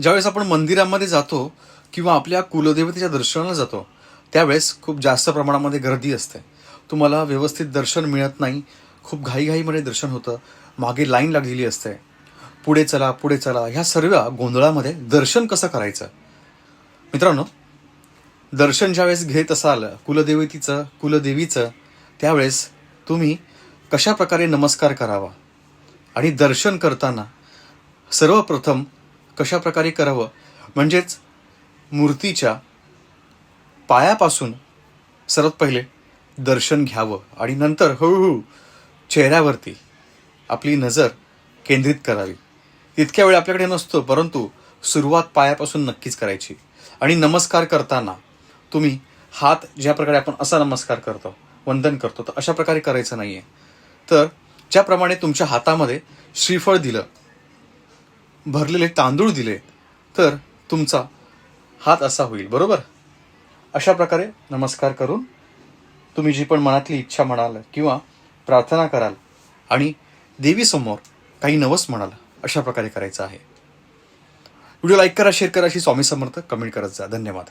ज्यावेळेस आपण मंदिरामध्ये जातो किंवा आपल्या कुलदेवतेच्या दर्शनाला जातो त्यावेळेस खूप जास्त प्रमाणामध्ये गर्दी असते. तुम्हाला व्यवस्थित दर्शन मिळत नाही. खूप घाईघाईमध्ये दर्शन होतं. मागे लाईन लागलेली असते. पुढे चला पुढे चला. ह्या सर्व गोंधळामध्ये दर्शन कसं करायचं? मित्रांनो दर्शन ज्यावेळेस घेत असाल कुलदेवतीचं कुलदेवीचं त्यावेळेस तुम्ही कशा प्रकारे नमस्कार करावा? आणि दर्शन करताना सर्वप्रथम कशा प्रकारे करावं? म्हणजेच मूर्तीच्या पायापासून सर्वात पहिले दर्शन घ्यावं आणि नंतर हळूहळू चेहऱ्यावरती आपली नजर केंद्रित करावी. इतक्या वेळ आपल्याकडे नसतो परंतु सुरुवात पायापासून नक्कीच करायची. आणि नमस्कार करताना तुम्ही हात ज्या प्रकारे आपण असा नमस्कार करतो वंदन करतो तर अशा प्रकारे करायचं नाही आहे तर ज्याप्रमाणे तुमच्या हातामध्ये श्रीफळ दिलं भरलेले तांदूळ दिले तर तुमचा हात असा होईल बरोबर? अशा प्रकारे नमस्कार करून तुम्ही जी पण मनातली इच्छा म्हणाल किंवा प्रार्थना कराल आणि देवीसमोर काही नवस म्हणाल अशा प्रकारे करायचं आहे. व्हिडिओ लाईक करा शेअर करा अशी स्वामी समर्थ कमेंट करत जा. धन्यवाद.